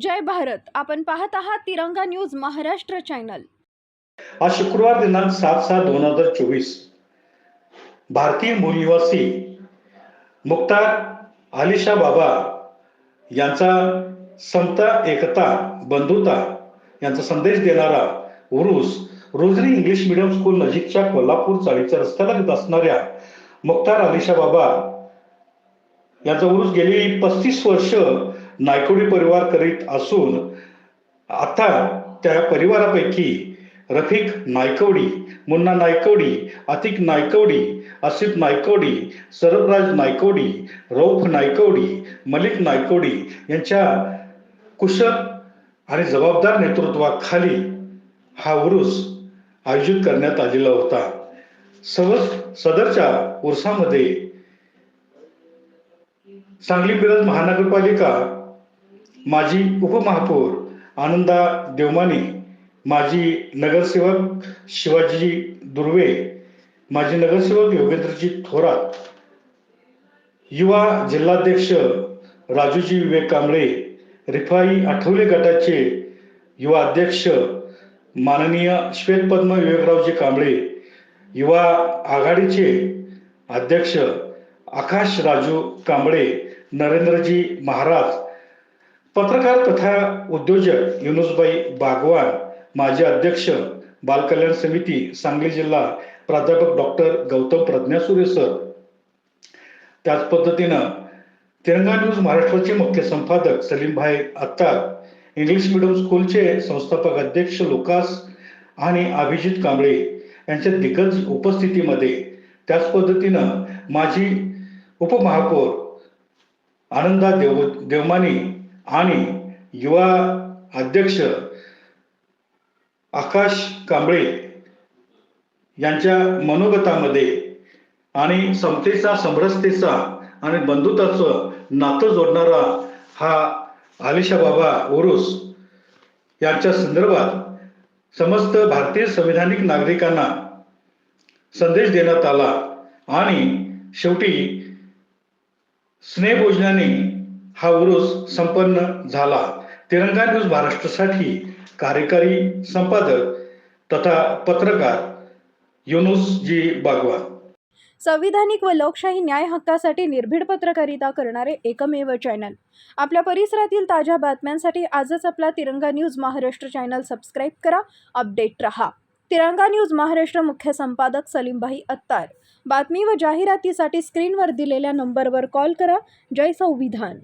जय भारत. आपण पाहत आहात तिरंगा न्यूज महाराष्ट्र चॅनल. आज शुक्रवार दिनांक सात सात दोन हजार चोवीस. भारतीय मूलनिवासी मुक्तार आलिशा बाबा यांचा समता एकता बंधुता यांचा संदेश देणारा उरुस रोजरी इंग्लिश मिडियम स्कूल नजीकच्या कोल्हापूर चाळीच्या रस्त्याला असणाऱ्या मुक्तार आलिशा बाबा यांचा उरुस गेली पस्तीस वर्ष नायकोडी परिवार करीत असून आता त्या परिवारापैकी रफिक नायकवडी मुन्ना नायकवडी अतिक नायकवडी आसिफ नायकवडी सरबराज नायकवडी रौफ नायकवडी मलिक नायकवडी यांच्या कुशल आणि जबाबदार नेतृत्वाखाली हा उरूस आयोजित करण्यात आलेला होता. सहज सदरच्या उरसामध्ये सांगली मिरज महानगरपालिका माजी उपमहापौर आनंदा देवमाने माजी नगरसेवक शिवाजी दुर्वे माजी नगरसेवक योगेंद्रजी थोरात युवा जिल्हाध्यक्ष राजूजी विवेक कांबळे रिफाई आठवले गटाचे युवा अध्यक्ष माननीय श्वेतपद्म विवेकरावजी कांबळे युवा आघाडीचे अध्यक्ष आकाश राजू कांबळे नरेंद्रजी महाराज पत्रकार तथा उद्योजक युनुसबाई बागवान माजी अध्यक्ष बालकल्याण समिती सांगली जिल्हा प्राध्यापक डॉक्टर गौतम प्रज्ञासूर्य सर. त्याच पद्धतीनं तिरंगा न्यूज महाराष्ट्राचे मुख्य संपादक सलीमभाई अत्तार इंग्लिश मिडियम स्कूलचे संस्थापक अध्यक्ष लुकास आणि अभिजित कांबळे यांच्या दिग्गज उपस्थितीमध्ये त्याच पद्धतीनं माजी उपमहापौर आनंदा देव देवमानी आणि युवा अध्यक्ष आकाश कांबळे यांच्या मनोगतामध्ये आणि समतेचा समरसतेचा आणि बंधुत्वाचं नातं जोडणारा हा आलिशा बाबा उरुस यांच्या संदर्भात समस्त भारतीय संविधानिक नागरिकांना संदेश देण्यात आला आणि शेवटी स्नेहभोजनाने हा उरुस संपन्न झाला. तिरंगा न्यूज महाराष्ट्रासाठी कार्यकारी संपादक तथा पत्रकार युनुस जी बागवान. संविधानिक व लोकशाही न्याय हक्कासाठी निर्भीड पत्रकारिता करणारे एकमेव चॅनल. आपल्या परिसरातील ताज्या बातम्यांसाठी आजच आपला Tiranga news Maharashtra channel subscribe करा अपडेट रहा. तिरंगा न्यूज महाराष्ट्र मुख्य संपादक सलीमभाई अत्तार. बातमी व जाहिरातीसाठी स्क्रीनवर दिलेल्या नंबरवर कॉल करा. जय संविधान.